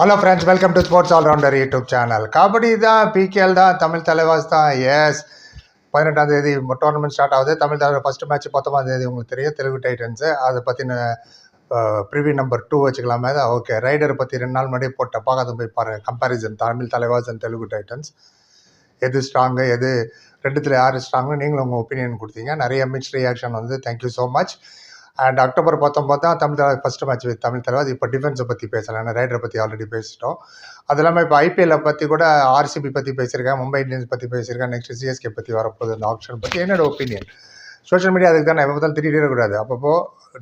Hello friends welcome to sports all rounder YouTube channel kabaddi தான் PKL தான் தமிழ் தலைவாஸ் தான். S பதினெட்டாம் தேதி டோர்னமெண்ட் ஸ்டார்ட் ஆகுது. தமிழ் தலைவர் ஃபஸ்ட்டு மேட்ச் பத்தொம்பதாம் தேதி உங்களுக்கு தெரியும் தெலுங்கு டைட்டன்ஸு அதை பற்றின ப்ரிவியூ நம்பர் டூ வச்சுக்கலாமே. தான் ஓகே ரைடர் பற்றி ரெண்டு நாள் முன்னாடியே போட்ட பார்க்காத போய் பாருங்கள் comparison Tamil Thalaivas and Telugu Titans எது ஸ்ட்ராங்கு எது ரெண்டுத்தில் யார் ஸ்ட்ராங்னு நீங்களும் உங்கள் ஒப்பீனியன் கொடுத்தீங்க. நிறைய மிக்ஸ் ரியாக்ஷன் வந்து. Thank you so much and October பத்தொம்பது தான் தமிழ் தலைவர் ஃபஸ்ட் மேட்ச் வித் தமிழ் தலைவர் இப்போ டிஃபென்ஸை பற்றி பேசலாம். ரைடரை பற்றி ஆல்ரெடி பேசிட்டோம். அது இல்லாமல் இப்போ ஐபிஎல்லை பற்றி கூட ஆர்சிபி பற்றி பேசியிருக்கேன் மும்பை இந்தியன்ஸ் பற்றி பேசியிருக்கேன் நெக்ஸ்ட் சிஎஸ்கே பற்றி வரப்போகுது அந்த ஆப்ஷன் பற்றி என்னோட ஒப்பீனியன் சோஷியல் மீடியா அதுக்கு தான் எப்போ பார்த்தாலும் திட்டிகிட்டே இருக்கக்கூடாது. அப்பப்போ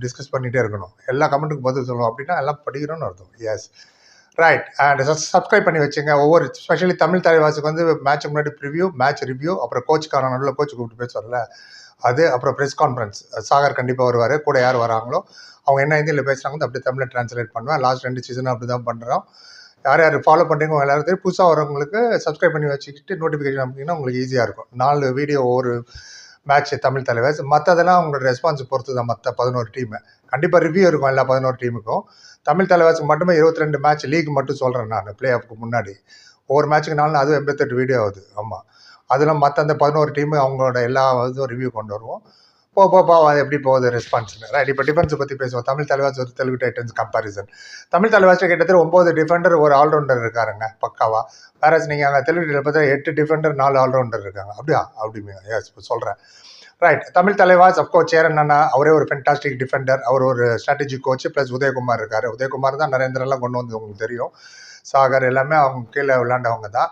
டிஸ்கஸ் பண்ணிகிட்டே இருக்கணும். எல்லா கமெண்ட்டுக்கும் பதில் சொல்லணும். அப்படின்னா எல்லாம் படிக்கிறோன்னு அர்த்தம். எஸ் ரைட் அண்ட் சப்ஸ்கிரைப் பண்ணி வச்சுங்க. ஒவ்வொரு ஸ்பெஷலி தமிழ் தலைவாசுக்கு வந்து மேட்ச் முன்னாடி ப்ரிவியூ மேட்ச் ரிவ்யூ அப்புறம் கோச்சுக்கான நல்ல கோச் கூப்பிட்டு பேசுவார்ல. அது அப்புறம் ப்ரெஸ் கான்ஃபரன்ஸ் சாகர் கண்டிப்பாக வருவார். கூட யார் வராங்களோ அவங்க என்ன ஹிந்தியில் பேசுகிறாங்க அப்படியே தமிழில் ட்ரான்ஸ்லேட் பண்ணுவேன். லாஸ்ட் ரெண்டு சீசனும் அப்படி தான் பண்ணுறோம் யார் யார் ஃபாலோ பண்ணுறீங்க எல்லாரும் தெரியும். புதுசாக வரவங்களுக்கு சப்ஸ்கிரைப் பண்ணி வச்சுக்கிட்டு நோட்டிஃபிகேஷன் அப்படின்னா உங்களுக்கு ஈஸியாக இருக்கும். நாலு வீடியோ ஒவ்வொரு மேட்ச்சு தமிழ் தலைவர். மற்றதெல்லாம் அவங்களோட ரெஸ்பான்ஸ் பொறுத்து தான் மற்ற பதினோரு டீமு கண்டிப்பாக ரிவ்யூ இருக்கும் எல்லா பதினோரு டீமுக்கும் தமிழ் தலைவாசுக்கு மட்டுமே இருபத்தி ரெண்டு மேட்ச் லீக் மட்டும் சொல்கிறேன் நான் பிளே ஆஃப்க்கு முன்னாடி. ஒவ்வொரு மேட்ச்சுக்கு நாள் அதுவும் எண்பத்தெட்டு வீடியோ ஆகுது ஆமாம் அதெல்லாம் மற்ற அந்த பதினோரு டீமு அவங்களோட எல்லா இதுவும் ரிவ்யூ கொண்டு வருவோம். போ போ போ அது எப்படி போகுது ரெஸ்பான்ஸ்னு ரைட் இப்போ டிஃபென்ஸை பற்றி பேசுவோம். தமிழ் தலைவாஸ் ஒரு தெலுங்கு டைட்டன்ஸ் கம்பாரிசன் தமிழ் தலைவாசில் கிட்டத்தட்ட ஒம்பது டிஃபெண்டர் ஒரு ஆல்ரவுண்டர் இருக்காருங்க பக்காவாக வேற நீங்கள் அங்கே தெலுங்கு பார்த்தா எட்டு டிஃபெண்டர் நாலு ஆல்ரவுண்டர் இருக்காங்க. அப்படியா? அப்படிங்க. எஸ் இப்போ சொல்கிறேன் right Tamil Thalaivas of course Cheran அண்ணா அவரே ஒரு ஃபென்டாஸ்டிக் டிஃபெண்டர் அவர் ஒரு ஸ்ட்ராட்டஜி கோச் ப்ளஸ் உதயகுமார் இருக்கார். உதயகுமார் தான் நரேந்திரெல்லாம் கொண்டு வந்து உங்களுக்கு தெரியும். சாகர் எல்லாமே அவங்க கீழே விளாண்டவங்க தான்.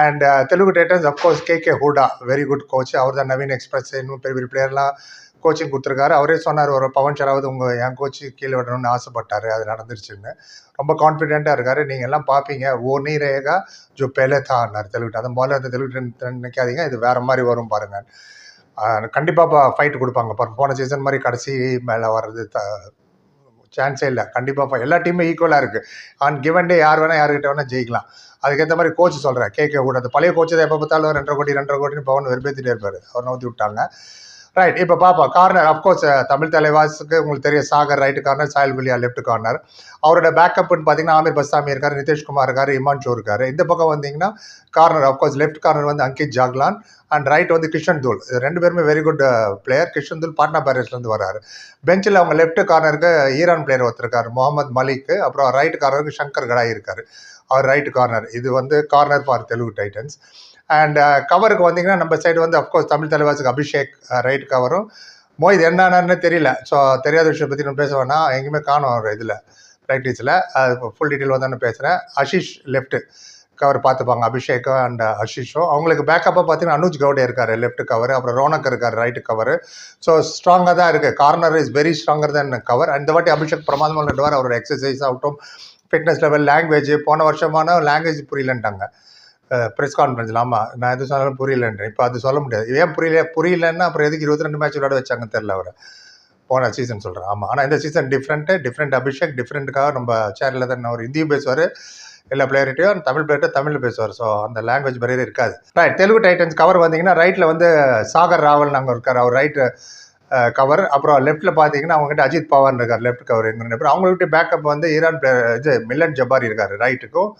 And Telugu Titans of course K K Hooda very good coach அவர் தான் நவீன் எக்ஸ்பிரஸ் இன்னும் பெரிய பெரிய பிளேயர்லாம் கோச்சிங் கொடுத்துருக்காரு. அவரே சொன்னார் ஒரு பவன் ஷராவது உங்கள் என் கோச்சு கீழே விடணும்னு ஆசைப்பட்டார். அது நடந்துருச்சுன்னு. ரொம்ப கான்ஃபிடென்ட்டாக இருக்காரு. நீங்கள் எல்லாம் பார்ப்பீங்க ஓ நீ ரேகா? ஜோ பெலே தான்னார் தெலுங்கு அந்த முதல்ல அந்த தெலுங்கு நினைக்காதீங்க. இது வேறு மாதிரி வரும் பாருங்கள் கண்டிப்பாக ஃபைட் கொடுப்பாங்க. போன சீசன் மாதிரி கடைசி மேலே வர்றது த சான்ஸே இல்லை. கண்டிப்பாக எல்லா டீமும் ஈக்குவலாக இருக்குது ஆன் கிவன் டே யார் வேணால் யார்கிட்ட வேணால் ஜெயிக்கலாம். அதுக்கேற்ற மாதிரி கோச் சொல்கிறேன் கேட்க கூடாது பழைய கோச்சு தான் எப்போ பார்த்தாலும் ரெண்டரை கோடி ரெண்டரை கோடின்னு பவன் வெறுப்பேற்றிட்டே இருப்பார். அவர் நோத்தி விட்டாங்க. ரைட் இப்போ பாப்பா கார்னர் அஃப்கோர்ஸ் தமிழ் தலைவாசுக்கு உங்களுக்கு தெரியும் சாகர் ரைட்டு கார்னர் சாயல் வில்லியா லெஃப்ட் கார்னர் அவரோட பேக்கப்னு பார்த்தீங்கன்னா ஆமீர் பஸ்தாமி இருக்கார் நிதிஷ்குமார் இருக்கார் இமான்சோ இருக்கார். இந்த பக்கம் வந்தீங்கன்னா கார்னர் அஃப்கோர்ஸ் லெஃப்ட் கார்னர் வந்து அங்கித் ஜாக்லான் அண்ட் ரைட் வந்து கிஷன் தூல் ரெண்டு பேருமே very good player Kishan Dhull Patna பேரஸ்லேருந்து வராரு. பெஞ்சில் அவங்க லெஃப்ட் கார்னருக்கு ஈரான் பிளேயர் ஒருத்தருக்கார் முகமது மலிக் அப்புறம் ரைட் கார்னருக்கு சங்கர் கடாய் இருக்கார். அவர் ரைட் கார்னர் இது வந்து corner for Telugu Titans and கவருக்கு uh, வந்தீங்கன்னா நம்ம சைடு வந்து அஃப்கோர்ஸ் தமிழ் தலைவாசுக்கு அபிஷேக் ரைட் கவரும் மோஹித் என்னன்னு தெரியல. ஸோ தெரியாத விஷயம் பற்றி நம்ம பேச வேணாம். எங்கேயுமே காணும் அவர் இதில் ப்ராக்டிஸில் அது ஃபுல் டீட்டெயில் வந்து பேசுகிறேன் அஷிஷ் லெஃப்ட்டு கவர் பார்த்துப்பாங்க. அபிஷேக்கும் அண்ட் அஷிஷும் அவங்களுக்கு பேக்கப்பாக பார்த்தீங்கன்னா அனுஜ் கவுடே இருக்கார் லெஃப்ட் கவர் அப்புறம் ரோனக் இருக்கார் ரைட்டு கவர் ஸோ ஸ்ட்ராங்காக தான் இருக்குது corner is very stronger then cover அந்த வாட்டி அபிஷேக் பிரமாதமாக விளையாடுவார் அவரோட எக்ஸசைஸ் ஆகட்டும் ஃபிட்னஸ் லெவல் லாங்குவேஜ் போன வருஷமான லாங்குவேஜ் புரியலன்ட்டாங்க. ப்ரெஸ் கான்ஃபரன்ஸில் ஆமாம் நான் எது சொன்னாலும் புரியலன்றேன். இப்போ அது சொல்ல முடியாது. ஏன் புரியல? புரியலன்னா அப்புறம் எதுக்கு இருபத்தி ரெண்டு மேட்ச் விளையாட வச்சாங்கன்னு தெரில அவரை. போன சீசன் சொல்கிறேன் ஆமாம் ஆனால் இந்த சீசன் டிஃப்ரெண்ட்டு டிஃப்ரெண்ட் அபிஷேக் டிஃப்ரெண்ட்டுக்காக நம்ம சேரில் தான் அவர் ஹிந்தியும் பேசுவார் எல்லா பிளேயர்கிட்டையும் தமிழ் பிளேயர்கிட்ட தமிழில் பேசுவார். ஸோ அந்த லாங்குவேஜ் பரியர் இருக்காது. ரைட் தெலுங்கு டைட்டன்ஸ் கவர் வந்தீங்கன்னா ரைட்டில் வந்து சாகர் ராவல் நாங்கள் இருக்கார். அவர் ரைட்டு கவர் அப்புறம் லெஃப்ட்டில் பார்த்தீங்கன்னா அவங்ககிட்ட அஜித் பவான் இருக்கார். லெஃப்ட் கவர் எங்க அவங்கள்ட்ட பேக்கப் வந்து ஈரான் பிளேயர் இது மில்லன் ஜபாரி இருக்கார் ரைட்டுக்கும்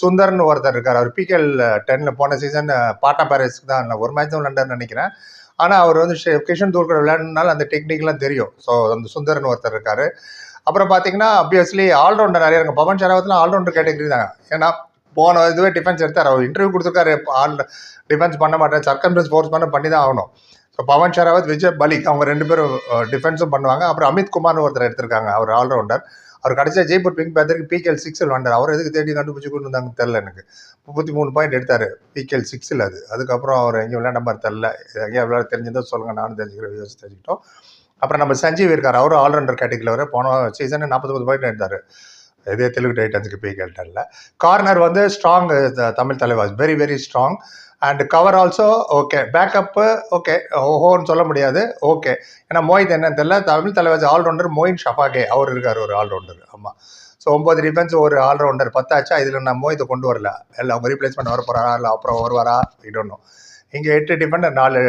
சுந்தர்னு ஒருத்தர் இருக்கார். அவர் பிகேஎல் டென்னில் போன சீசன் பாட்டா பேரஸ்க்கு தான் ஒரு மேட்ச் தான் விளாண்டார்னு நினைக்கிறேன். ஆனால் அவர் வந்து கிஷன் தூர்கர் விளையாடுனால அந்த டெக்னிக்லாம் தெரியும். ஸோ அந்த சுந்தர்னு ஒருத்தர் இருக்கார். அப்புறம் பார்த்தீங்கன்னா அப்வியஸ்லி ஆல்ரவுண்டர் நிறைய இருங்க பவன் ஷராவத்தில் ஆல்ரவுண்டர் கேட்டகரி தாங்க. ஏன்னா போன இதுவே டிஃபென்ஸ் எடுத்தார். அவர் இன்டர்வியூ கொடுத்துருக்காரு. ஆல் டிஃபென்ஸ் பண்ண மாட்டேன். சர்க்கன்ஃபரன்ஸ் ஃபோர்ஸ் பண்ண பண்ணி தான் ஆகணும். ஸோ பவன் ஷராவத் விஜய் பலிக் அவங்க ரெண்டு பேரும் டிஃபென்ஸும் பண்ணுவாங்க. அப்புறம் அமித் குமார்னு ஒருத்தர் எடுத்திருக்காங்க. அவர் ஆல்ரவுண்டர் அவர் கடைசியாக ஜெய்ப்பூர் பிங்க் பேத்தருக்கு பிகேஎல் சிக்ஸில் வந்தார். அவர் எதுக்கு தேடி கண்டுபிடிச்சி கொண்டு வந்தாங்க தெரில எனக்கு. முப்பத்தி மூணு பாயிண்ட் எடுத்தார் பிகேஎல் சிக்ஸில் அது. அதுக்கப்புறம் அவர் எங்கேயும் விளையாட மாதிரி தெரில எங்கேயும் விளையாட தெரிஞ்சதோ சொல்லுங்கள் நானும் தெரிஞ்சுக்கிறேன் யோசிச்சு தெரிஞ்சுக்கிட்டோம். அப்புறம் நம்ம சஞ்சீவ் இருக்கார். அவரும் ஆல்ரவுண்டர் கேட்டகிரியில் வர போன சீசனு நாற்பத்தொம்பது பாயிண்ட் எடுத்தார். இதே தெலுங்கு டைட்டன்ஸுக்கு பிகேஎல் டெனில் கார்னர் வந்து strong Tamil Thalaivas very very strong and cover also okay backup okay ஓஹோன்னு சொல்ல முடியாது ஓகே ஏன்னா மோஹித் என்னன்னு தெரியல. தமிழ் தலைவர் ஆல்ரவுண்டர் மோயின் ஷஃபாகே. அவர் இருக்கார் ஒரு ஆல்ரவுண்டர் ஆமாம் ஸோ ஒம்பது டிஃபென்ஸ் ஒரு ஆல்ரவுண்டர் பத்தாச்சா? இதில் நான் மோஹித்தை கொண்டு வரல. இல்லை அவங்க ரீப்ளேஸ்மெண்ட் வர போகிறாரா இல்லை அப்புறம் வருவாரா? இடணும் இங்கே எட்டு டிஃபெண்டர் நாலு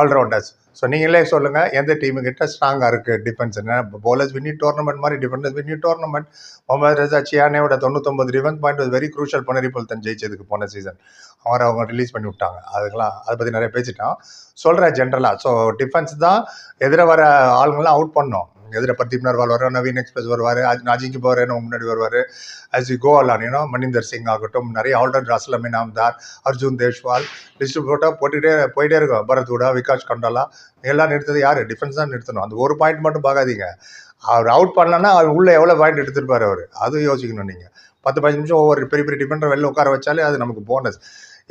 ஆல்ரவுண்டர்ஸ் ஸோ நீங்களே சொல்லுங்கள் எந்த டீமுக்கிட்ட ஸ்ட்ராங்காக இருக்குது டிஃபென்ஸ் என்ன போலர்ஸ் வின்னி டோர்னமெண்ட் மாதிரி defenders winning tournament Mohammad Reza சியானேவோட தொண்ணூத்தொம்பது டிஃபென்ஸ் பாயிண்ட் வெரி க்ரூஷியல் பனரிபல் தன் ஜெயிச்சதுக்கு போன சீசன் அவரை அவங்க ரிலீஸ் பண்ணி விட்டாங்க. அதுக்கெல்லாம் அதை பற்றி நிறைய பேசிட்டோம். சொல்கிறேன் ஜென்ரலாக ஸோ டிஃபென்ஸ் தான் எதிர வர ஆளுங்களாம் அவுட் பண்ணோம். எதிர பிரதீப் நர்வால் வரும் நவீன் எக்ஸ்பிரஸ் வருவார் அஜிங்கி பவர் முன்னாடி வருவார். As you go along you know Maninder Singh ஆகட்டும் நிறைய all rounder Aslam Inamdar Arjun Deshwal list போட்டால் போட்டுகிட்டே போயிட்டே இருக்கும். பரத் உடா விகாஷ் கண்டாலா எல்லாம் நிறுத்தது யார்? டிஃபென்ஸ் தான் நிறுத்தணும். அந்த ஒரு பாயிண்ட் மட்டும் பார்க்காதீங்க. அவர் அவுட் பண்ணலன்னா அவர் உள்ளே எவ்வளோ பாயிண்ட் எடுத்துருப்பார் அவர்? அதுவும் யோசிக்கணும் நீங்கள் பத்து பதினஞ்சு நிமிஷம் ஒவ்வொரு பெரிய பெரிய டிஃபெண்டர் வெளில உட்கார வச்சாலே அது நமக்கு போனஸ்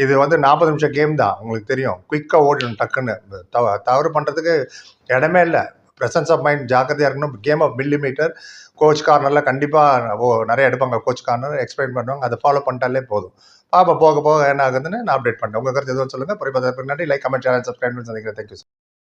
இது வந்து நாற்பது நிமிஷம் கேம் தான் உங்களுக்கு தெரியும். குயிக்காக ஓடிடும் டக்குன்னு. தவ தவறு பண்ணுறதுக்கு இடமே இல்லை. ப்ரெசன்ஸ் ஆஃப் மைண்ட் ஜாக்கிரதையாக இருக்கணும். Game of millimetre coach கார்னரில் கண்டிப்பாக ஓ நிறைய எடுப்பாங்க. கோச் கார்னர் எக்ஸ்பிளைன் பண்ணுவாங்க. அதை ஃபாலோ பண்ணிட்டாலே போதும். பாப்பா போக போக என்ன ஆகுதுன்னு நான் அப்டேட் பண்ணுறேன் உங்கள் கருத்து எதுவும் சொல்லுங்கள் பிறகு பின்னாடி லைக் கமெண்ட் சேனல் சப்ஸ்கிரைப் பண்ணி சந்திக்கிறேன் தேங்க்யூ